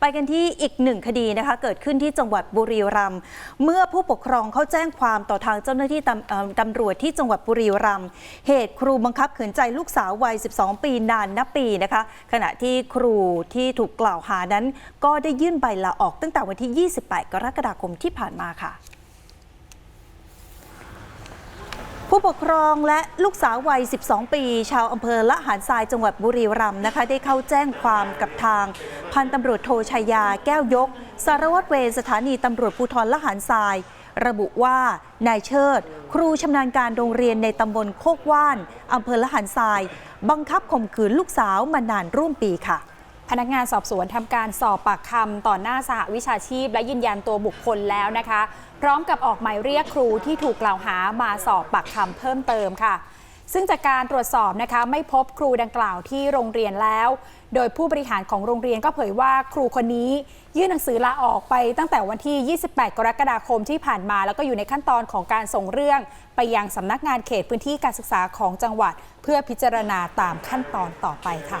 ไปกันที่อีกหนึ่งคดีนะคะ เกิดขึ้นที่จังหวัดบุรีรัมย์เมื่อผู้ปกครองเขาแจ้งความต่อทางเจ้าหน้าที่ตำเอ่อตำรวจที่จังหวัดบุรีรัมย์เหตุครูบังคับขืนใจลูกสาววัย 12 ปีนานนับปีนะคะ ขณะที่ครูที่ถูกกล่าวหานั้น ก็ได้ยื่นใบลาออกตั้งแต่วันที่ 28 กรกฎาคมที่ผ่านมาค่ะ ผู้ปกครองและลูกสาววัย 12 ปี ชาวอำเภอละหารทรายจังหวัดบุรีรัมย์นะคะ ได้เข้าแจ้งความกับทาง พันตำรวจโทชัยยาแก้วยก สารวัตรเวรสถานีตำรวจภูธรละหารทราย ระบุว่านายเชิด ครูชำนาญการโรงเรียนในตำบลโคกว่านอำเภอละหารทราย บังคับข่มขืนลูกสาวมานานร่วมปีค่ะ พนักงานสอบสวนทำการสอบปากคำต่อหน้าสหวิชาชีพ และยืนยันตัวบุคคลแล้วนะคะ พร้อมกับออกหมายเรียกครูที่ถูกกล่าวหามาสอบปากคำเพิ่มเติมค่ะซึ่งจากการตรวจสอบนะคะไม่พบครูดังกล่าวที่โรงเรียนแล้ว โดยผู้บริหารของโรงเรียนก็เผยว่าครูคนนี้ ยื่นหนังสือลาออกไปตั้งแต่วันที่ 28 กรกฎาคมที่ผ่านมา แล้วก็อยู่ในขั้นตอนของการส่งเรื่อง ไปยังสำนักงานเขตพื้นที่การศึกษาของจังหวัด เพื่อพิจารณาตามขั้นตอนต่อไปค่ะ